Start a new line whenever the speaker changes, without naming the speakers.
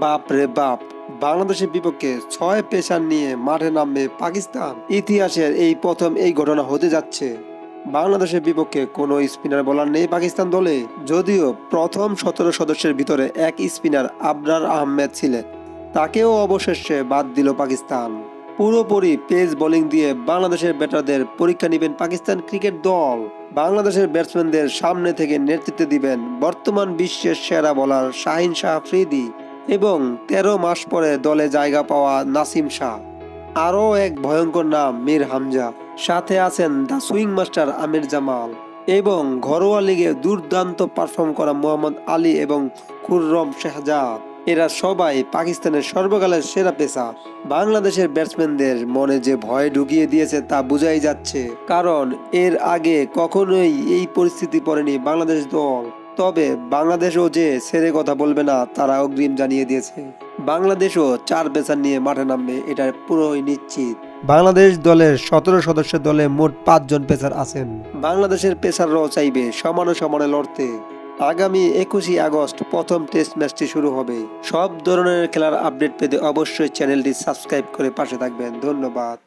বাপ রে বাপ, বাংলাদেশের বিপক্ষে ছয় পেশার নিয়ে মাঠে নামবে পাকিস্তান। ইতিহাসের এই প্রথম এই ঘটনা হতে যাচ্ছে। বাংলাদেশের বিপক্ষে কোনো স্পিনার বলার নেই পাকিস্তান দলে, যদিও প্রথম সতেরো সদস্যের ভিতরে এক স্পিনার আবরার আহমেদ ছিলেন। তাকেও অবশেষে বাদ দিল পাকিস্তান। পুরোপুরি পেস বোলিং দিয়ে বাংলাদেশের ব্যাটারদের পরীক্ষা নেবেন পাকিস্তান ক্রিকেট দল। বাংলাদেশের ব্যাটসম্যানদের সামনে থেকে নেতৃত্ব দিবেন বর্তমান বিশ্বের সেরা বোলার শাহিন শাহ আফ্রিদি এবং তেরো মাস পরে দলে জায়গা পাওয়া নাসিম শাহ। আরও এক ভয়ঙ্কর নাম, মীর হামজা। সাথে আছেন the swing master Amir Jamal এবং ঘরোয়া লিগে দুর্দান্ত পারফর্ম করা মোহাম্মদ আলী এবং খুররম শেহজাদ। এরা সবাই পাকিস্তানের সর্বকালের সেরা পেশা বাংলাদেশের ব্যাটসম্যানদের মনে যে ভয় ঢুকিয়ে দিয়েছে তা বোঝাই যাচ্ছে, কারণ এর আগে কখনোই এই পরিস্থিতি পড়েনি বাংলাদেশ দল। তবে বাংলাদেশও যে ছেড়ে কথা বলবে না তারা অগ্রিম জানিয়ে দিয়েছে। বাংলাদেশও চার পেসার নিয়ে মাঠে নামবে এটা পুরোই নিশ্চিত। বাংলাদেশ দলের সতেরো সদস্যের দলে মোট পাঁচজন পেসার আছেন। বাংলাদেশের পেসাররাও চাইবে সমানে সমানে লড়তে। আগামী একুশে আগস্ট প্রথম টেস্ট ম্যাচটি শুরু হবে। সব ধরনের খেলার আপডেট পেতে অবশ্যই চ্যানেলটি সাবস্ক্রাইব করে পাশে থাকবেন। ধন্যবাদ।